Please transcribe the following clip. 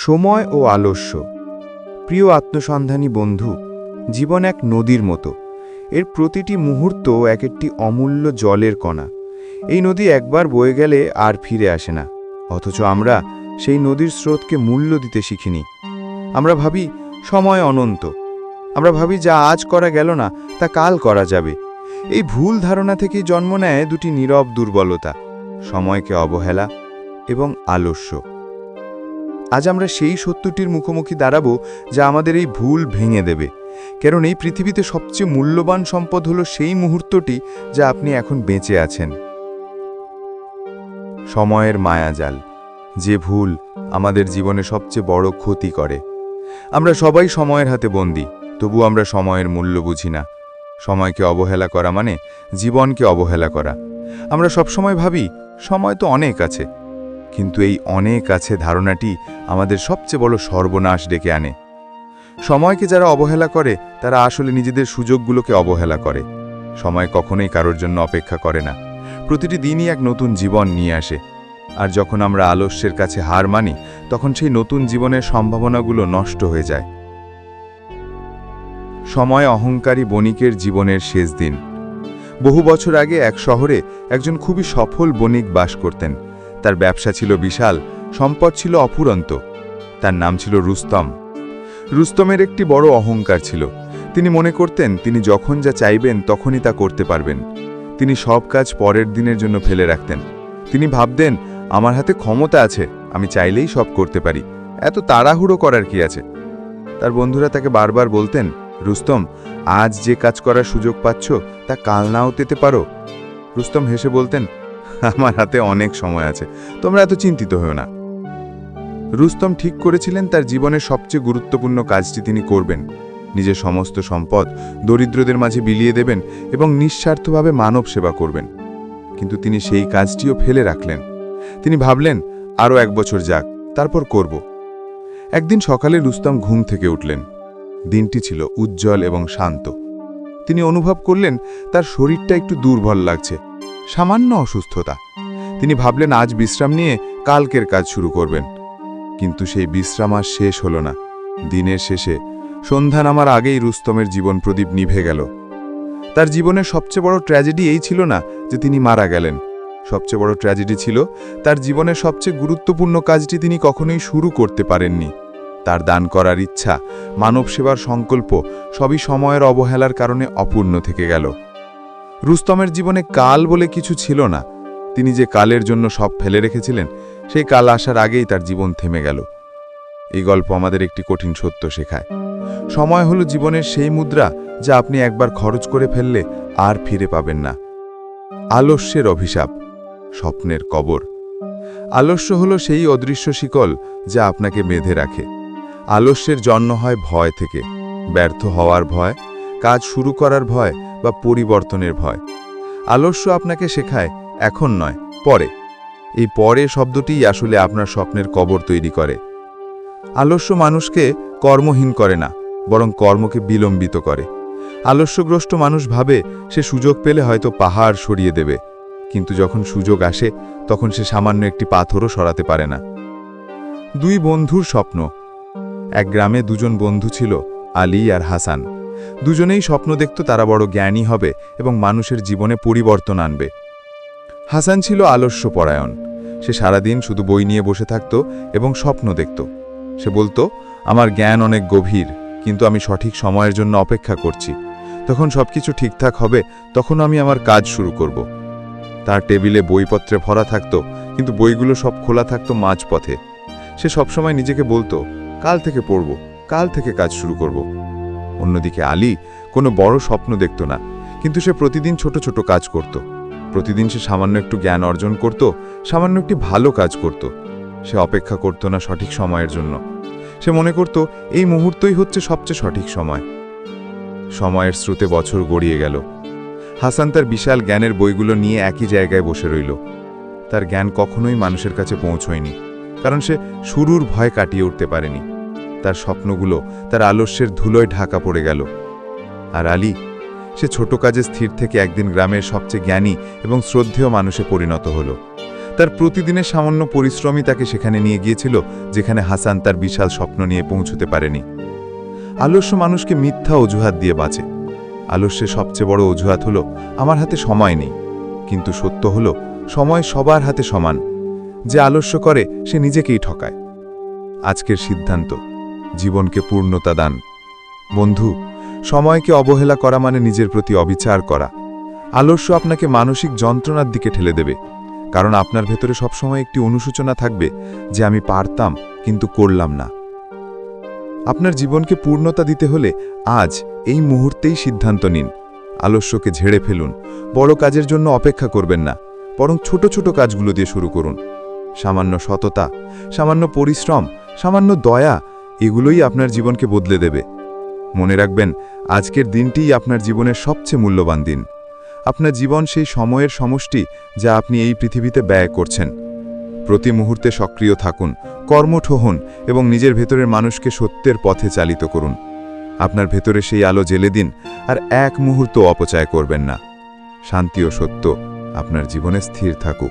সময় ও আলস্য। প্রিয় আত্মসন্ধানী বন্ধু, জীবন এক নদীর মতো। এর প্রতিটি মুহূর্ত এক একটি অমূল্য জলের কণা। এই নদী একবার বয়ে গেলে আর ফিরে আসে না। অথচ আমরা সেই নদীর স্রোতকে মূল্য দিতে শিখিনি। আমরা ভাবি, সময় অনন্ত। আমরা ভাবি, যা আজ করা গেল না, তা কাল করা যাবে। এই ভুল ধারণা থেকেই জন্ম নেয় দুটি নীরব দুর্বলতা, সময়কে অবহেলা এবং আলস্য। আজ আমরা সেই সত্যটির মুখোমুখি দাঁড়াবো যা আমাদের এই ভুল ভেঙে দেবে। কারণ এই পৃথিবীতে সবচেয়ে মূল্যবান সম্পদ হলো সেই মুহূর্তটি যা আপনি এখন বেঁচে আছেন। সময়ের মায়াজাল, যে ভুল আমাদের জীবনে সবচেয়ে বড় ক্ষতি করে। আমরা সবাই সময়ের হাতে বন্দী, তবু আমরা সময়ের মূল্য বুঝি না। সময়কে অবহেলা করা মানে জীবনকে অবহেলা করা। আমরা সবসময় ভাবি, সময় তো অনেক আছে। কিন্তু এই অনেক আছে ধারণাটি আমাদের সবচেয়ে বড় সর্বনাশ ডেকে আনে। সময়কে যারা অবহেলা করে, তারা আসলে নিজেদের সুযোগগুলোকে অবহেলা করে। সময় কখনোই কারোর জন্য অপেক্ষা করে না। প্রতিটি দিনই এক নতুন জীবন নিয়ে আসে। আর যখন আমরা আলস্যের কাছে হার মানি, তখন সেই নতুন জীবনের সম্ভাবনাগুলো নষ্ট হয়ে যায়। সময় অহংকারী বণিকের জীবনের শেষ দিন। বহু বছর আগে এক শহরে একজন খুবই সফল বণিক বাস করতেন। তার ব্যবসা ছিল বিশাল, সম্পদ ছিল অফুরন্ত। তার নাম ছিল রুস্তম। রুস্তমের একটি বড় অহংকার ছিল। তিনি মনে করতেন, তিনি যখন যা চাইবেন, তখনই তা করতে পারবেন। তিনি সব কাজ পরের দিনের জন্য ফেলে রাখতেন। তিনি ভাবতেন, আমার হাতে ক্ষমতা আছে, আমি চাইলেই সব করতে পারি। এত তাড়াহুড়ো করার কি আছে? তার বন্ধুরা তাকে বারবার বলতেন, রুস্তম, আজ যে কাজ করার সুযোগ পাচ্ছ, তা কাল নাও পেতে পারো। রুস্তম হেসে বলতেন আমার হাতে অনেক সময় আছে। তোমরা এত চিন্তিত হও না। রুস্তম ঠিক করেছিলেন তার জীবনের সবচেয়ে গুরুত্বপূর্ণ কাজটি তিনি করবেন। নিজের সমস্ত সম্পদ দরিদ্রদের মাঝে বিলিয়ে দেবেন এবং নিঃস্বার্থভাবে মানব সেবা করবেন। কিন্তু তিনি সেই কাজটিও ফেলে রাখলেন। তিনি ভাবলেন আরও এক বছর যাক, তারপর করব। একদিন সকালে রুস্তম ঘুম থেকে উঠলেন। দিনটি ছিল উজ্জ্বল এবং শান্ত। তিনি অনুভব করলেন, তার শরীরটা একটু দুর্বল লাগছে। সামান্য অসুস্থতা। তিনি ভাবলেন, আজ বিশ্রাম নিয়ে কালকের কাজ শুরু করবেন। কিন্তু সেই বিশ্রাম আর শেষ হল না। দিনের শেষে সন্ধ্যা নামার আগেই রুস্তমের জীবন প্রদীপ নিভে গেল। তার জীবনের সবচেয়ে বড় ট্র্যাজেডি এই ছিল না যে তিনি মারা গেলেন। সবচেয়ে বড় ট্র্যাজেডি ছিল তার জীবনের সবচেয়ে গুরুত্বপূর্ণ কাজটি তিনি কখনোই শুরু করতে পারেননি। তার দান করার ইচ্ছা মানব সেবার সংকল্প সবই সময়ের অবহেলার কারণে অপূর্ণ থেকে গেল। রুস্তমের জীবনে কাল বলে কিছু ছিল না। তিনি যে কালের জন্য সব ফেলে রেখেছিলেন, সেই কাল আসার আগেই তার জীবন থেমে গেল। এই গল্প আমাদের একটি কঠিন সত্য শেখায়। সময় হলো জীবনের সেই মুদ্রা যা আপনি একবার খরচ করে ফেললে আর ফিরে পাবেন না। আলস্যের অভিশাপ, স্বপ্নের কবর। আলস্য হলো সেই অদৃশ্য শিকল যা আপনাকে বেঁধে রাখে। আলস্যের জন্ম হয় ভয় থেকে। ব্যর্থ হওয়ার ভয়, কাজ শুরু করার ভয় বা পরিবর্তনের ভয়। আলস্য আপনাকে শেখায়, এখন নয়, পরে। এই পরে শব্দটিই আসলে আপনার স্বপ্নের কবর তৈরি করে। আলস্য মানুষকে কর্মহীন করে না, বরং কর্মকে বিলম্বিত করে। আলস্যগ্রস্ত মানুষ ভাবে, সে সুযোগ পেলে হয়তো পাহাড় সরিয়ে দেবে। কিন্তু যখন সুযোগ আসে, তখন সে সামান্য একটি পাথরও সরাতে পারে না। দুই বন্ধুর স্বপ্ন। এক গ্রামে দুজন বন্ধু ছিল, আলী আর হাসান। দুজনেই স্বপ্ন দেখত তারা বড় জ্ঞানী হবে এবং মানুষের জীবনে পরিবর্তন আনবে। হাসান ছিল আলস্য পরায়ণ। সে সারাদিন শুধু বই নিয়ে বসে থাকত এবং স্বপ্ন দেখত। সে বলতো, আমার জ্ঞান অনেক গভীর, কিন্তু আমি সঠিক সময়ের জন্য অপেক্ষা করছি। তখন সবকিছু ঠিকঠাক হবে, তখন আমি আমার কাজ শুরু করব। তার টেবিলে বইপত্রে ভরা থাকত, কিন্তু বইগুলো সব খোলা থাকতো মাঝপথে। সে সবসময় নিজেকে বলতো, কাল থেকে পড়ব, কাল থেকে কাজ শুরু করব। অন্যদিকে আলী কোনো বড় স্বপ্ন দেখত না, কিন্তু সে প্রতিদিন ছোট ছোট কাজ করত। প্রতিদিন সে সামান্য একটু জ্ঞান অর্জন করত, সামান্য একটি ভালো কাজ করত। সে অপেক্ষা করত না সঠিক সময়ের জন্য। সে মনে করত, এই মুহূর্তই হচ্ছে সবচেয়ে সঠিক সময়। সময়ের স্রোতে বছর গড়িয়ে গেল। হাসান তার বিশাল জ্ঞানের বইগুলো নিয়ে একই জায়গায় বসে রইল। তার জ্ঞান কখনোই মানুষের কাছে পৌঁছয়নি, কারণ সে শুরুর ভয় কাটিয়ে উঠতে পারেনি। তার স্বপ্নগুলো, তার আলস্যের ধুলোয় ঢাকা পড়ে গেল। আর আলী, সে ছোট কাজে স্থির থেকে একদিন গ্রামের সবচেয়ে জ্ঞানী এবং শ্রদ্ধেয় মানুষে পরিণত হল। তার প্রতিদিনের সামান্য পরিশ্রমই তাকে সেখানে নিয়ে গিয়েছিল, যেখানে হাসান তার বিশাল স্বপ্ন নিয়ে পৌঁছতে পারেনি। আলস্য মানুষকে মিথ্যা অজুহাত দিয়ে বাঁচে। আলস্যের সবচেয়ে বড় অজুহাত হলো, আমার হাতে সময় নেই। কিন্তু সত্য হলো, সময় সবার হাতে সমান। যে আলস্য করে, সে নিজেকেই ঠকায়। আজকের সিদ্ধান্ত। জীবনকে পূর্ণতা দান। বন্ধু, সময়কে অবহেলা করা মানে নিজের প্রতি অবিচার করা। আলস্য আপনাকে মানসিক যন্ত্রণার দিকে ঠেলে দেবে, কারণ আপনার ভেতরে সবসময় একটি অনুসূচনা থাকবে যে আমি পারতাম কিন্তু করলাম না। আপনার জীবনকে পূর্ণতা দিতে হলে আজ এই মুহূর্তেই সিদ্ধান্ত নিন। আলস্যকে ঝেড়ে ফেলুন, বড় কাজের জন্য অপেক্ষা করবেন না, বরং ছোট ছোট কাজগুলো দিয়ে শুরু করুন। সামান্য সততা, সামান্য পরিশ্রম, সামান্য দয়া এগুলোই আপনার জীবনকে বদলে দেবে। মনে রাখবেন, আজকের দিনটিই আপনার জীবনের সবচেয়ে মূল্যবান দিন। আপনার জীবন সেই সময়ের সমষ্টি যা আপনি এই পৃথিবীতে ব্যয় করছেন। প্রতি মুহূর্তে সক্রিয় থাকুন, কর্মঠ হন এবং নিজের ভেতরের মানুষকে সত্যের পথে চালিত করুন। আপনার ভেতরে সেই আলো জেলে দিন আর এক মুহূর্ত অপচয় করবেন না। শান্তি ও সত্য আপনার জীবনে স্থির থাকুক।